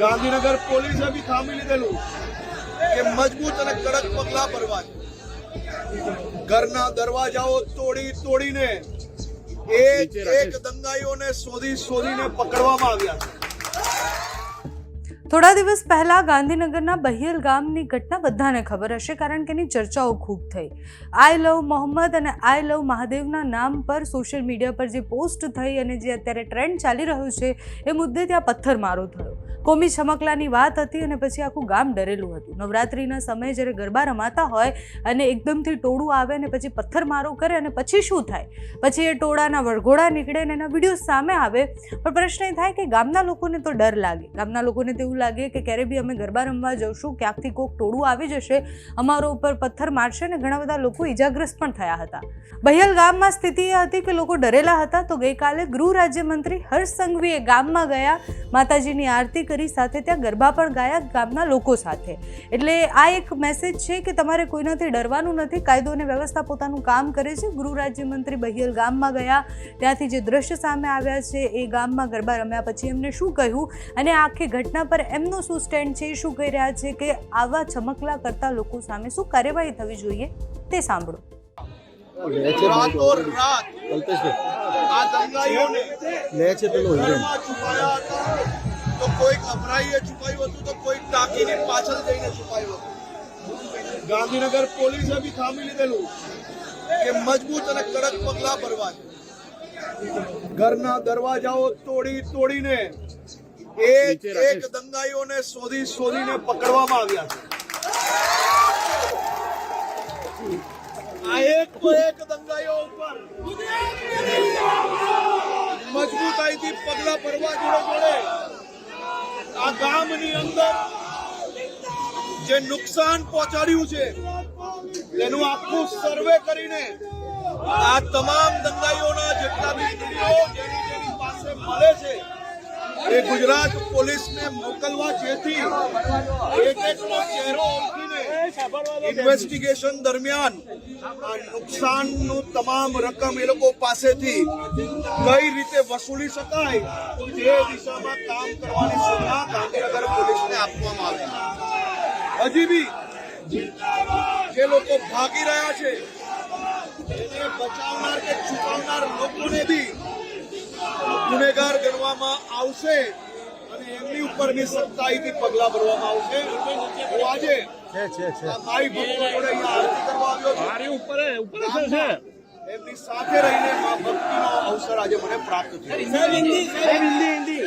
ગાંધીનગર પોલીસે બી ખામી લીધેલું કે મજબૂત અને કડક પગલા ભરવા ઘરના દરવાજાઓ તોડી તોડીને એક એક દંગાઈઓને શોધી શોધીને પકડવામાં આવ્યા છે. થોડા દિવસ પહેલા ગાંધીનગરના બહિયલ ગામની ઘટના બધાને ખબર હશે કારણ કે એની ચર્ચાઓ ખૂબ થઈ. આઈ લવ મોહમ્મદ અને આઈ લવ મહાદેવના નામ પર સોશિયલ મીડિયા પર જે પોસ્ટ થઈ અને જે અત્યારે ટ્રેન્ડ ચાલી રહ્યું છે એ મુદ્દે ત્યાં પથ્થરમારો થયો. કોમી છમકલાની વાત હતી અને પછી આખું ગામ ડરેલું હતું. નવરાત્રિના સમયે જ્યારે ગરબા રમાતા હોય અને એકદમથી ટોળું આવે અને પછી પથ્થરમારો કરે અને પછી શું થાય? પછી એ ટોળાના વરઘોડા નીકળે અને એના વીડિયો સામે આવે. પણ પ્રશ્ન એ થાય કે ગામના લોકોને તો ડર લાગે. ગામના લોકોને તેવું લાગે કે ક્યારે બી અમે ગરબા રમવા જઈશું ક્યાંકથી કોઈક ટોળું આવી જશે, અમારો ઉપર પથ્થર મારશે અને ઘણા બધા લોકો ઈજાગ્રસ્ત પણ થયા હતા. બહિયલ ગામમાં સ્થિતિ એ હતી કે લોકો ડરેલા હતા. તો ગઈકાલે ગૃહ રાજ્યમંત્રી હર્ષ સંઘવીએ ગામમાં ગયા. માતાજીની આરતી કરી સાથે ત્યાં ગરબા પણ ગાયા ગામના લોકો સાથે. એટલે આ એક મેસેજ છે કે તમારે કોઈનાથી ડરવાનું નથી. કાયદો અને વ્યવસ્થા પોતાનું કામ કરે છે. ગૃહ રાજ્યમંત્રી બહિયલ ગામમાં ગયા. ત્યાંથી જે દ્રશ્ય સામે આવ્યા છે એ ગામમાં ગરબા રમ્યા પછી એમને શું કહ્યું? અને આખી ઘટના પર એમનું શું સ્ટેન્ડ છે? એ શું કહી રહ્યા છે કે આવા ચમકલા કરતા લોકો સામે શું કાર્યવાહી થવી જોઈએ તે સાંભળો. રાતો રાત આ દંગાઈઓને લે છે પેલો હિરેન ઘરમાં છુપાયા હતા. તો કોઈ અભરાઈએ છુપાયું હતું તો કોઈ ટાંકીની પાછળ જઈને છુપાયું હતું. ગાંધીનગર પોલીસે બી થામી લીધેલું કે મજબૂત અને કડક પગલા ભરવા. ઘરના દરવાજાઓ તોડી તોડીને એક એક દંગાઈઓને શોધી શોધીને પકડવામાં આવ્યા છે. આ એક એક દંગાઈઓ ઉપર મજબૂતાઈથી પગલા ભરવા જોડે જોડે આ ગામની અંદર જે નુકસાન પહોંચાડ્યું છે, તેનું આખું સર્વે કરીને આ તમામ દંગાઈઓના જેટલા બી વીડિયો જેની જેની પાસે મળે છે, એ ગુજરાત પોલીસને મોકલવા જેથી ચહેરો ઓળખીને ઇન્વેસ્ટિગેશન દરમિયાન આ નુકસાનનું તમામ રકમ એ લોકો પાસેથી કઈ રીતે વસૂલી શકાય તે દિશામાં કામ કરવાની સૂચના ગાંધીનગર પોલીસને આપવામાં આવી. હજી બી જે લોકો ભાગી રહ્યા છે, એને બચાવનાર કે છુપાવનાર લોકોને બી ગુનેગાર ગણવામાં આવશે અને એમની ઉપરની સત્તાઈથી પગલાં ભરવામાં આવશે. આજે છે છે છે. આ માઈ ભક્તો જોડે અહીંયા આરતી કરવા આવ્યો છું. મારી ઉપર ઉપર છે છે. એમની સાથે રહીને મા ભક્તિનો અવસર આજે મને પ્રાપ્ત થયો. હિન્દી હિન્દી. હિન્દી હિન્દી